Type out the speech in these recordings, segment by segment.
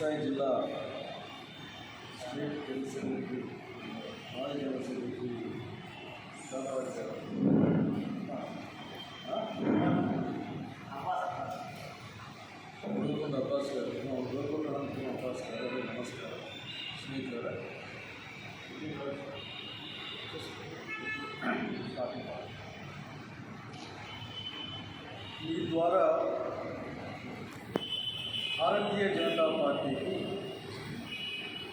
మన జిల్లా state general secretary మాజీ జనరల్ సెక్రటరీ శాంతవాడి గారు గోల్కొండ అబ్బాస్ గారు గోల్కొండ అనంతరం అబ్బాస్ గారు నమస్కారం. స్నేహితులారా ఈ ద్వారా భారతీయ జనతా పార్టీకి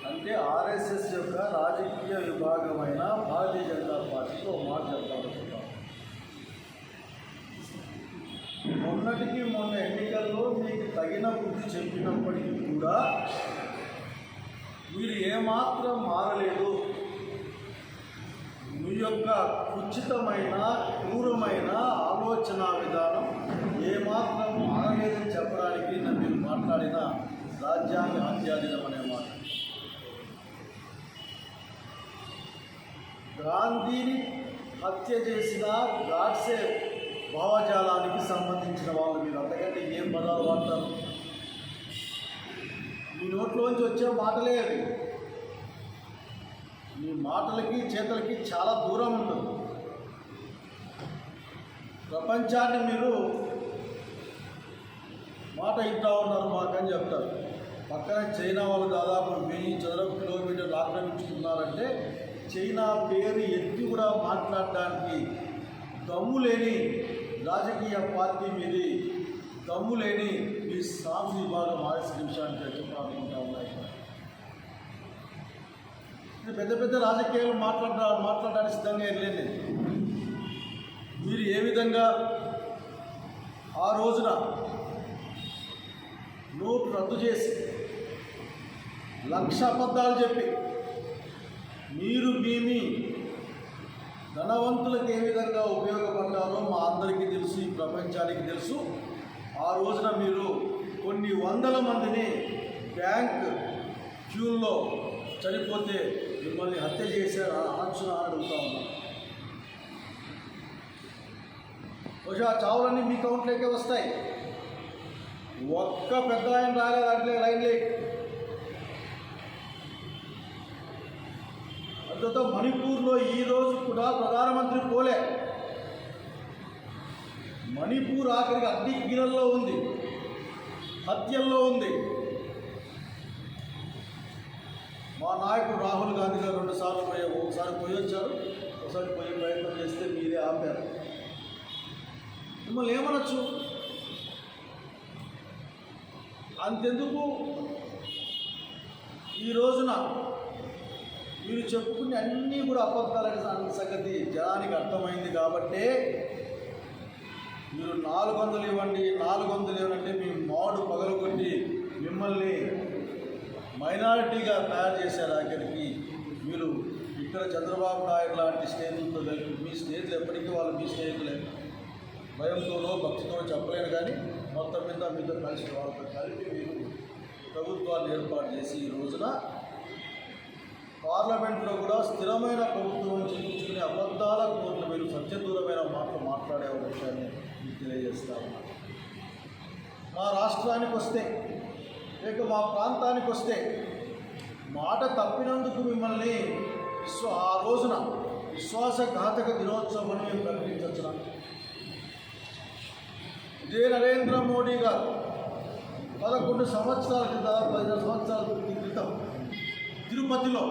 అంటే ఆర్ఎస్ఎస్ యొక్క రాజకీయ విభాగమైన భారతీయ జనతా పార్టీకి ఒక మాట చెప్పాలనుకుంటాం మొన్నటికి మొన్న ఎన్నికల్లో మీకు తగిన బుద్ధి చెప్పినప్పటికీ కూడా మీరు ఏమాత్రం మారలేదు. మీ యొక్క ఉచితమైన క్రూర రాజ్యాంగ హత్యాదినం అనే మాట. గాంధీని హత్య చేసిన గాడ్సే భావజాలానికి సంబంధించిన వాళ్ళు మీరు అంతకంటే ఏం పదాలు వాడతారు? మీ నోట్లోంచి వచ్చే మాటలే అవి. మీ మాటలకి చేతలకి చాలా దూరం ఉంటుంది ప్రపంచాన్ని మీరు మాట ఇంటా ఉన్నారు మాకని చెప్తారు. పక్కన చైనా వాళ్ళు దాదాపు వెయ్యి చదరపు కిలోమీటర్లు ఆక్రమించుకున్నారంటే చైనా పేరు ఎత్తి కూడా మాట్లాడడానికి దమ్ము లేని రాజకీయ పార్టీ మీది. దమ్ము లేని ఈ సాంస్ విభాగం ఆర్ఎస్ నిమిషానికి చెప్పాలనుకుంటా ఉన్నాయి. పెద్ద పెద్ద రాజకీయాలు మాట్లాడ మాట్లాడడానికి సిద్ధంగా వెళ్ళలేదు మీరు ఏ విధంగా ఆ రోజున నోటు రద్దు చేసి లక్ష అబద్ధాలు చెప్పి. మీరు భీమి ధనవంతులకు ఏ విధంగా ఉపయోగపడ్డారో మా అందరికీ తెలుసు ఈ ప్రపంచానికి తెలుసు. ఆ రోజున మీరు కొన్ని వందల మందిని బ్యాంక్ క్యూల్లో చనిపోతే మిమ్మల్ని హత్య చేశారు అనొచ్చున అడుగుతా ఉన్నాను బహుశా ఆ చావులన్నీ మీ కౌంట్లోకే వస్తాయి. ఒక్క పెద్ద ఆయన రాలేదు అట్లే లైన్లే అంతతో మణిపూర్లో ఈ రోజు కూడా ప్రధానమంత్రి పోలే. మణిపూర్ ఆఖరికి అగ్ని గిరల్లో ఉంది. హత్యల్లో ఉంది. మా నాయకుడు రాహుల్ గాంధీ గారు రెండు సార్లు పోయి ఒకసారి పోయి వచ్చారు ఒకసారి పోయే ప్రయత్నం చేస్తే మీరే ఆపారు. మిమ్మల్ని ఏమనొచ్చు? అంతెందుకు? ఈ రోజున మీరు చెప్పుకునే అన్నీ కూడా అబద్ధాలని సంగతి జనానికి అర్థమైంది కాబట్టే మీరు నాలుగు వందలు ఇవ్వండి నాలుగు వందలు ఇవ్వండి మీ మాడు పగలగొట్టి మిమ్మల్ని మైనారిటీగా తయారు చేశారు ఆఖరికి. మీరు ఇక్కడ చంద్రబాబు నాయుడు లాంటి స్నేహితులతో కలిపి మీ స్నేహితులు ఎప్పటికీ వాళ్ళు మీ స్నేహితులే. భయంతోనో భక్తితో చెప్పలేను కానీ మొత్తం మీద మీతో కలిసి వాళ్ళతో కలిపి మీరు ప్రభుత్వాన్ని ఏర్పాటు చేసి ఈ రోజున పార్లమెంట్లో కూడా స్థిరమైన ప్రభుత్వం చూపించుకునే అబద్ధాల కోర్లు మీరు సత్యదూరమైన మాటలు మాట్లాడే ఒక విషయాన్ని మీకు తెలియజేస్తా ఉన్నాను మా రాష్ట్రానికి వస్తే లేక మా ప్రాంతానికి వస్తే మాట తప్పినందుకు మిమ్మల్ని విశ్వ ఆ రోజున విశ్వాసఘాతక దినోత్సవం అని మేము ప్రకటించవచ్చు ఇదే నరేంద్ర మోడీ గారు పదకొండు సంవత్సరాల క్రితం పదిహేను సంవత్సరాల క్రితం తిరుపతిలో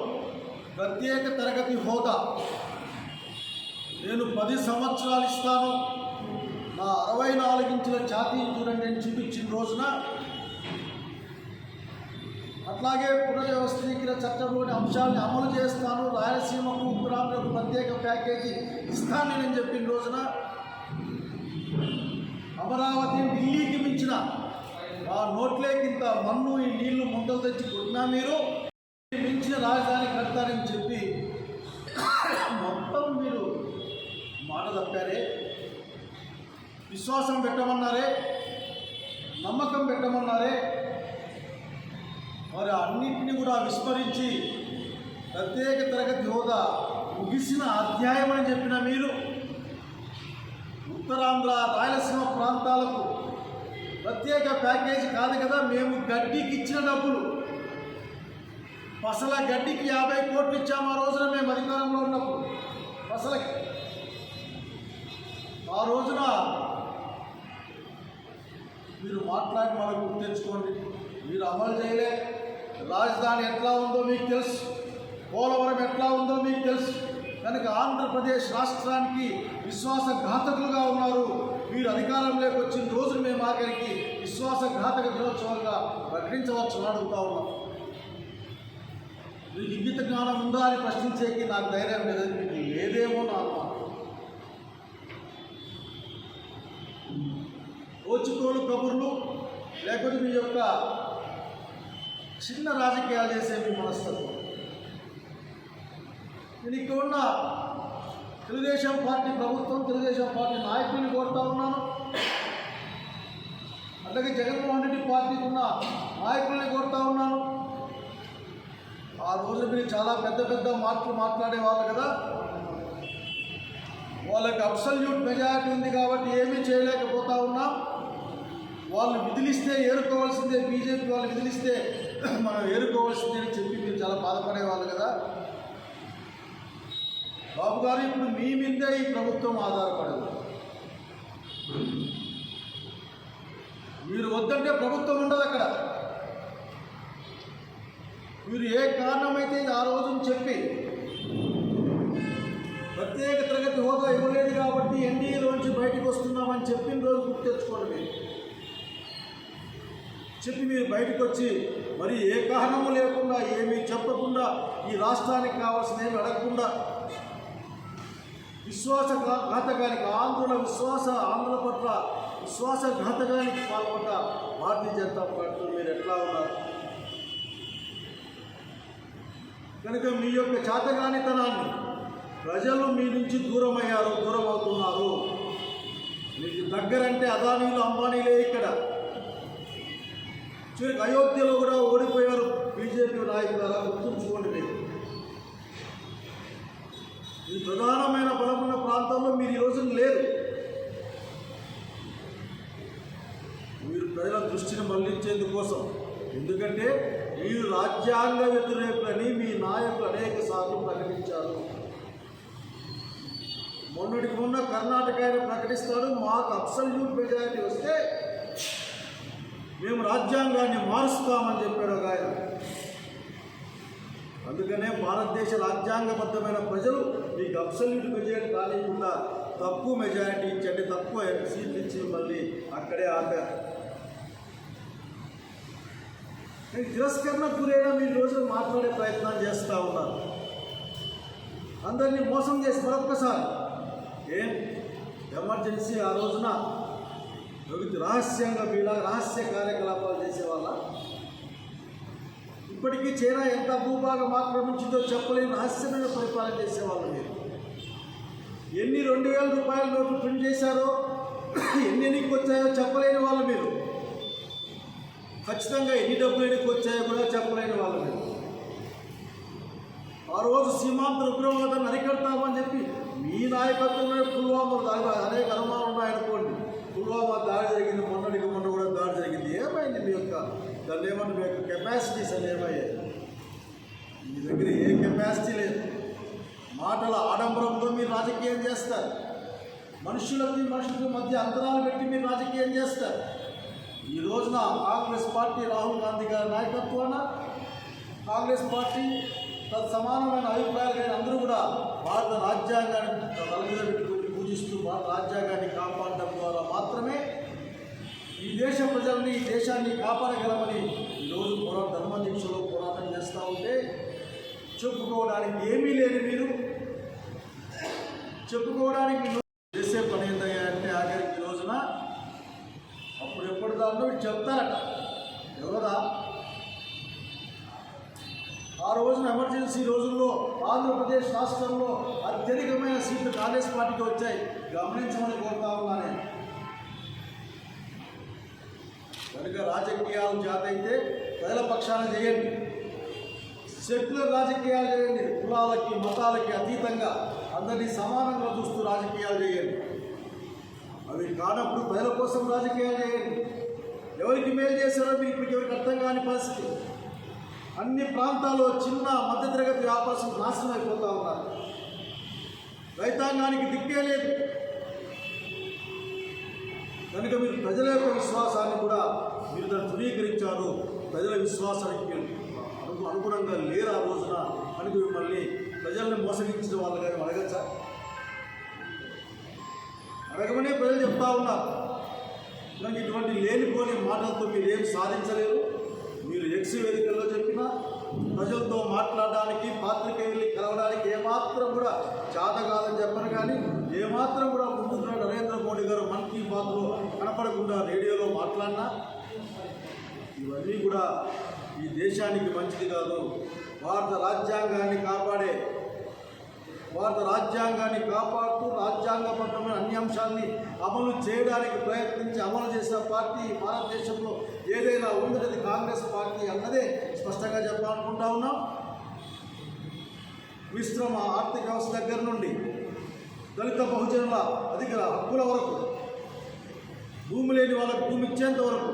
ప్రత్యేక తరగతి హోదా. నేను పది సంవత్సరాలు ఇస్తాను. నా అరవై నాలుగించుల ఛాతీ చూడండి అని చూపించిన రోజున అట్లాగే పునర్వ్యవస్థీకరణ చట్టంలోని అంశాలను అమలు చేస్తాను. రాయలసీమకు ఉత్తరాంధ్రకు ప్రత్యేక ప్యాకేజీ ఇస్తాను నేను చెప్పిన రోజున అమరావతి ఢిల్లీకి మించిన ఆ నోట్లే కింద మన్ను ఈ నీళ్ళు ముందలు తెచ్చి కొట్టినా మీరు? రాజధాని కడతారని చెప్పి మొత్తం మీరు మాట తప్పారే. విశ్వాసం పెట్టమన్నారే. నమ్మకం పెట్టమన్నారే. మరి అన్నింటినీ కూడా విస్మరించి ప్రత్యేక తరగతి హోదా ముగిసిన అధ్యాయం అని చెప్పిన మీరు ఉత్తరాంధ్ర రాయలసీమ ప్రాంతాలకు ప్రత్యేక ప్యాకేజీ కాదు కదా మేము గడ్డికి ఇచ్చిన డబ్బులు. పసల గడ్డికి యాభై కోట్లు ఇచ్చాము ఆ రోజున మేము అధికారంలో ఉన్నప్పుడు. పసలకి ఆ రోజున మీరు మాట్లాడి మనకు గుర్తు తెచ్చుకోండి. మీరు అమలు చేయలే. రాజధాని ఎట్లా ఉందో మీకు తెలుసు. పోలవరం ఎట్లా ఉందో మీకు తెలుసు. కనుక ఆంధ్రప్రదేశ్ రాష్ట్రానికి విశ్వాసఘాతకులుగా ఉన్నారు. మీరు అధికారంలోకి వచ్చిన రోజు మేము ఆఖరికి విశ్వాసఘాతక దినోత్సవంగా ప్రకటించవచ్చు అని అడుగుతా ఉన్నాం. మీకు ఇంగిత జ్ఞానం ఉందా అని ప్రశ్నించేకి నాకు ధైర్యం లేదు. మీకు లేదేమో నా ఓచుకోలు కబుర్లు లేకపోతే మీ యొక్క చిన్న రాజకీయాలు చేసే మీ మనస్తత్వం. నేను ఇక్కడ ఉన్న తెలుగుదేశం పార్టీ ప్రభుత్వం తెలుగుదేశం పార్టీ నాయకుల్ని కోరుతా ఉన్నాను. అట్లాగే జగన్మోహన్ రెడ్డి పార్టీకి ఉన్న నాయకుల్ని కోరుతా ఉన్నాను. ఆ రోజు మీరు చాలా పెద్ద పెద్ద మాటలు మాట్లాడేవాళ్ళు కదా? వాళ్ళకి అబ్సల్యూట్ మెజారిటీ ఉంది కాబట్టి ఏమీ చేయలేకపోతా ఉన్నాం. వాళ్ళు విధులిస్తే ఏరుకోవాల్సిందే బీజేపీ వాళ్ళు విధులిస్తే మనం ఏరుకోవాల్సిందే అని చెప్పి మీరు చాలా బాధపడేవాళ్ళు కదా? బాబు గారు ఇప్పుడు మీ మీదే ఈ ప్రభుత్వం ఆధారపడదు. మీరు వద్దంటే ప్రభుత్వం ఉండదు అక్కడ. మీరు ఏ కారణమైతే ఆ రోజున చెప్పి ప్రత్యేక తరగతి హోదా ఇవ్వలేదు కాబట్టి ఎన్డీఏలోంచి బయటకు వస్తున్నామని చెప్పిన రోజు గుర్తు తెచ్చుకోండి మీరు. చెప్పి మీరు బయటకు వచ్చి మరి ఏ కారణము లేకుండా ఏమీ చెప్పకుండా ఈ రాష్ట్రానికి కావాల్సిన ఏమి అడగకుండా విశ్వాస ఘా- ఘాతకానికి ఆంధ్రుల విశ్వాస ఆంధ్రుల పట్ల విశ్వాస ఘాతకానికి పాల్పడ్డ భారతీయ జనతా పార్టీలో మీరు ఎట్లా ఉన్నారు? కనుక మీ యొక్క చేతగానితనాన్ని ప్రజలు మీ నుంచి దూరం అయ్యారు దూరం అవుతున్నారు మీకు దగ్గరంటే అదానీలు అంబానీలే ఇక్కడ. చివరికి అయోధ్యలో కూడా ఓడిపోయారు బీజేపీ నాయకులు అలా గుర్తుంచుకోండి మీరు. ఈ ప్రధానమైన బలమున్న ప్రాంతంలో మీరు ఈ రోజున లేరు. మీరు ప్రజల దృష్టిని మళ్ళించేందుకోసం. ఎందుకంటే మీరు రాజ్యాంగ వ్యతిరేకులని మీ నాయకులు అనేక సార్లు ప్రకటించారు. మొన్నటికి మొన్న కర్ణాటక ఆయన ప్రకటిస్తాడు మాకు అబ్సల్యూట్ మెజారిటీ వస్తే మేము రాజ్యాంగాన్ని మారుస్తామని చెప్పాడు ఒక ఆయన. అందుకనే భారతదేశ రాజ్యాంగబద్ధమైన ప్రజలు మీకు అబ్సల్యూట్ మెజారిటీ కానివ్వకుండా తక్కువ మెజారిటీ ఇచ్చండి తక్కువ సీట్లు ఇచ్చి మళ్ళీ అక్కడే ఆపారు. నేను తిరస్కరణ గురైనా మీరు రోజు మాట్లాడే ప్రయత్నం చేస్తూ ఉన్నారు. అందరినీ మోసం చేసి మరొక్కసారి ఏం? ఎమర్జెన్సీ ఆ రోజున రహస్యంగా మీలా రహస్య కార్యకలాపాలు చేసేవాళ్ళ? ఇప్పటికీ చైనా ఎంత భూభాగం ఆక్రమించిందో చెప్పలేని రహస్యమైన పరిపాలన చేసేవాళ్ళు మీరు. ఎన్ని రెండు వేల రూపాయల నోట్లు ప్రింట్ చేశారో ఎన్ని ఎన్నికి వచ్చాయో చెప్పలేని వాళ్ళు మీరు. ఖచ్చితంగా ఎన్ని డబ్బులు ఎన్నికి వచ్చాయో కూడా చెప్పలేని వాళ్ళు ఆ రోజు సీమాంత ఉగ్రవాదాన్ని అరికడతామని చెప్పి మీ నాయకత్వంలో పుల్వామా దాడి అనేక అనుమానం ఉన్నాయనుకోండి పుల్వామా దాడి జరిగింది మొన్నటికి మొన్న కూడా దాడి జరిగింది. ఏమైంది మీ యొక్క దాన్ని ఏమన్నా మీ యొక్క కెపాసిటీస్ అని ఏమయ్యాయి? మీ దగ్గర ఏ కెపాసిటీ లేదు. మాటల ఆడంబరంతో మీరు రాజకీయం చేస్తారు. మనుషులకి మనుషులకి మధ్య అంతరాలు పెట్టి మీరు రాజకీయం చేస్తారు. ఈ రోజున కాంగ్రెస్ పార్టీ రాహుల్ గాంధీ గారి నాయకత్వాన కాంగ్రెస్ పార్టీ తత్ సమానమైన అభిప్రాయాలు కానీ అందరూ కూడా భారత రాజ్యాంగాన్ని తల పెట్టుకుని పూజిస్తూ భారత రాజ్యాంగాన్ని కాపాడడం ద్వారా మాత్రమే ఈ దేశ ప్రజల్ని ఈ దేశాన్ని కాపాడగలమని ఈరోజు పోరాట ధర్మ దీక్షలో పోరాటం చేస్తూ ఉంటే చెప్పుకోవడానికి ఏమీ లేని మీరు చెప్పుకోవడానికి చేసే పని ఏంటంటే ఆఖరికి రోజున దాంట్లో వీళ్ళు చెప్తారట. ఎవరదా? ఆ రోజున ఎమర్జెన్సీ రోజుల్లో ఆంధ్రప్రదేశ్ రాష్ట్రంలో అత్యధికమైన సీట్లు కాంగ్రెస్ పార్టీకి వచ్చాయి. గమనించమని కోరుతా ఉన్నా నేను కనుక రాజకీయాలు జాత అయితే ప్రజల పక్షాన చేయండి. సెక్యులర్ రాజకీయాలు చేయండి. కులాలకి మతాలకి అతీతంగా అందరినీ సమానంగా చూస్తూ రాజకీయాలు చేయండి. అవి కానప్పుడు ప్రజల కోసం రాజకీయాలు చేయండి. ఎవరికి మేలు చేశారో మీకు ఇప్పటికి ఎవరికి అర్థం కాని పరిస్థితి. అన్ని ప్రాంతాల్లో చిన్న మధ్యతరగతి వ్యాపారం నాశనం అయిపోతూ ఉన్నారు. రైతాంగానికి దిక్కే లేదు. కనుక మీరు ప్రజల యొక్క విశ్వాసాన్ని కూడా మీరు దాన్ని ధృవీకరించారు. ప్రజల విశ్వాసానికి మీరు అనుగుణంగా లేరు ఆ రోజున. అని మిమ్మల్ని ప్రజల్ని మోసగించిన వాళ్ళు కానీ అడగచ్చా? అడగమనే ప్రజలు చెప్తా ఉన్నారు. నాకు ఇటువంటి లేనిపోని మాటలతో మీరు ఏం సాధించలేరు. మీరు ఎక్స్ వేదికల్లో చెప్పినా ప్రజలతో మాట్లాడడానికి పాత్రికేయుల్ని కలవడానికి ఏమాత్రం కూడా చేత కాదని చెప్పను కానీ ఏమాత్రం కూడా ముందుకు నరేంద్ర మోడీ గారు మన్ కీ బాత్లో కనపడకుండా రేడియోలో మాట్లాడినా ఇవన్నీ కూడా ఈ దేశానికి మంచిది కాదు. భారత రాజ్యాంగాన్ని కాపాడే భారత రాజ్యాంగాన్ని కాపాడుతూ రాజ్యాంగబద్ధమైన అన్ని అంశాన్ని అమలు చేయడానికి ప్రయత్నించి అమలు చేసిన పార్టీ భారతదేశంలో ఏదైనా ఉన్నది కాంగ్రెస్ పార్టీ అన్నదే స్పష్టంగా చెప్పాలనుకుంటా ఉన్నాం. మిశ్రమ ఆర్థిక వ్యవస్థ దగ్గర నుండి దళిత బహుజనుల అధిక హక్కుల వరకు భూమి లేని వాళ్ళకు భూమి ఇచ్చేంత వరకు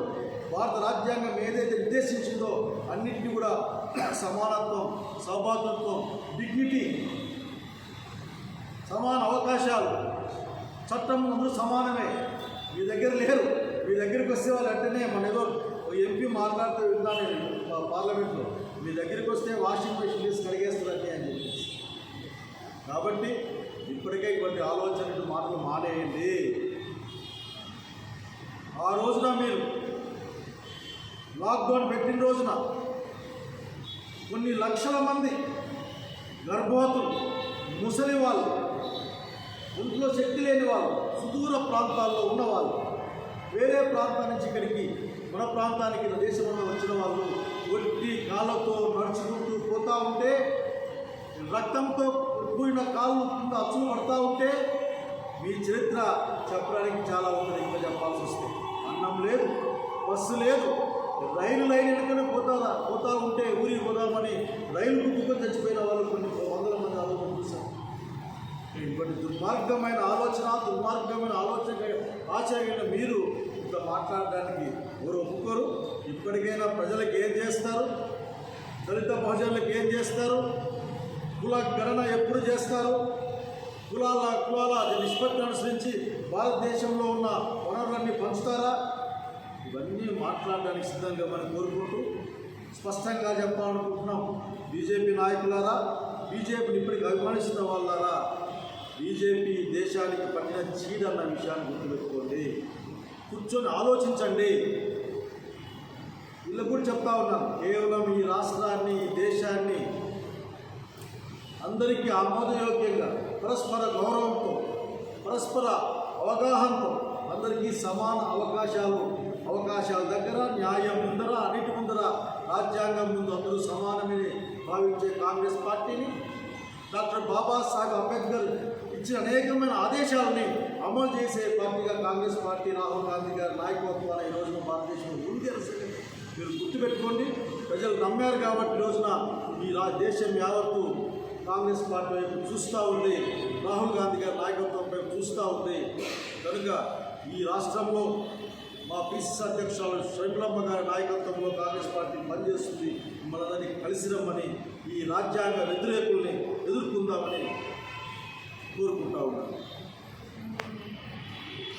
భారత రాజ్యాంగం ఏదైతే నిర్దేశించిందో అన్నింటినీ కూడా సమానత్వం సౌభాగ్యత్వం డిగ్నిటీ సమాన అవకాశాలు. చట్టం ముందు సమానమే. మీ దగ్గర లేరు. మీ దగ్గరికి వస్తే వాళ్ళు అంటేనే మన ఏదో ఎంపీ మాట్లాడుతూ విన్నాను నేను పా- పార్లమెంట్లో. మీ దగ్గరికి వస్తే వాషింగ్ మెషిన్ తీసి కడిగేస్తారండి అని చెప్పేసి. కాబట్టి ఇప్పటికే ఇటువంటి ఆలోచనలు మాటలు మానేయండి. ఆ రోజున మీరు లాక్డౌన్ పెట్టిన రోజున కొన్ని లక్షల మంది గర్భవతులు ముసలి వాళ్ళు ఒంట్లో శక్తి లేని వాళ్ళు సుదూర ప్రాంతాల్లో ఉన్నవాళ్ళు వేరే ప్రాంతాల నుంచి ఇక్కడికి మన ప్రాంతానికి మన దేశంలో వచ్చిన వాళ్ళు ఒట్టి కాళ్ళతో నడుచుకుంటూ పోతూ ఉంటే రక్తంతో కూడిన కాళ్ళు కింద అచ్చు పడతా ఉంటే మీ చరిత్ర చెప్పడానికి చాలా ఉంటుంది ఇంకా చెప్పాల్సి వస్తే. అన్నం లేదు బస్సు లేదు రైలు లైన్ వెనుకనే పోతారా? పోతా ఉంటే ఊరికి పోదామని రైలు గుద్దుకొని చచ్చిపోయిన వాళ్ళు కొన్ని వందల ఇటువంటి దుర్మార్గమైన ఆలోచన దుర్మార్గమైన ఆలోచన ఆచరణ మీరు ఇంకా మాట్లాడడానికి ఎవరు ఒప్పుకోరు? ఇప్పటికైనా ప్రజలకు ఏం చేస్తారు? దళిత బహుజనులకు ఏం చేస్తారు? కుల గణన ఎప్పుడు చేస్తారు? కులాల కులాల నిష్పత్తిని అనుసరించి భారతదేశంలో ఉన్న వనరులన్నీ పంచుతారా? ఇవన్నీ మాట్లాడడానికి సిద్ధంగా మనం కోరుకుంటూ స్పష్టంగా చెప్పాలనుకుంటున్నాం. బీజేపీ నాయకులారా బీజేపీని ఇప్పటికి అభిమానిస్తున్న వాళ్ళారా బీజేపీ దేశానికి పట్టిన చీడ అన్న విషయాన్ని గుర్తుపెట్టుకోండి. కూర్చొని ఆలోచించండి. వీళ్ళకు కూడా చెప్తా ఉన్నాను కేవలం ఈ రాష్ట్రాన్ని ఈ దేశాన్ని అందరికీ ఆమోదయోగ్యంగా పరస్పర గౌరవంతో పరస్పర అవగాహనతో అందరికీ సమాన అవకాశాలు అవకాశాల దగ్గర న్యాయం ముందర అన్నిటి ముందర రాజ్యాంగం ముందు అందరూ సమానమని భావించే కాంగ్రెస్ పార్టీని డాక్టర్ బాబాసాహెబ్ అంబేద్కర్ ఇచ్చిన అనేకమైన ఆదేశాలని అమలు చేసే పార్టీగా కాంగ్రెస్ పార్టీ రాహుల్ గాంధీ గారి నాయకత్వాన ఈ రోజున భారతదేశంలో ఉంది అని సంగతి మీరు గుర్తుపెట్టుకోండి. ప్రజలు నమ్మారు కాబట్టి రోజున ఈ రా దేశం యావత్తు కాంగ్రెస్ పార్టీ వైపు చూస్తూ ఉంది. రాహుల్ గాంధీ గారి నాయకత్వం వైపు చూస్తూ ఉంది. కనుక ఈ రాష్ట్రంలో మా పిసిసి అధ్యక్షురాలు షర్మిలమ్మ గారి నాయకత్వంలో కాంగ్రెస్ పార్టీ పనిచేస్తుంది. మనందరినీ కలిసి రమ్మని ఈ రాజ్యాంగ వ్యతిరేకుల్ని కోరుకుంటా ఉన్నాను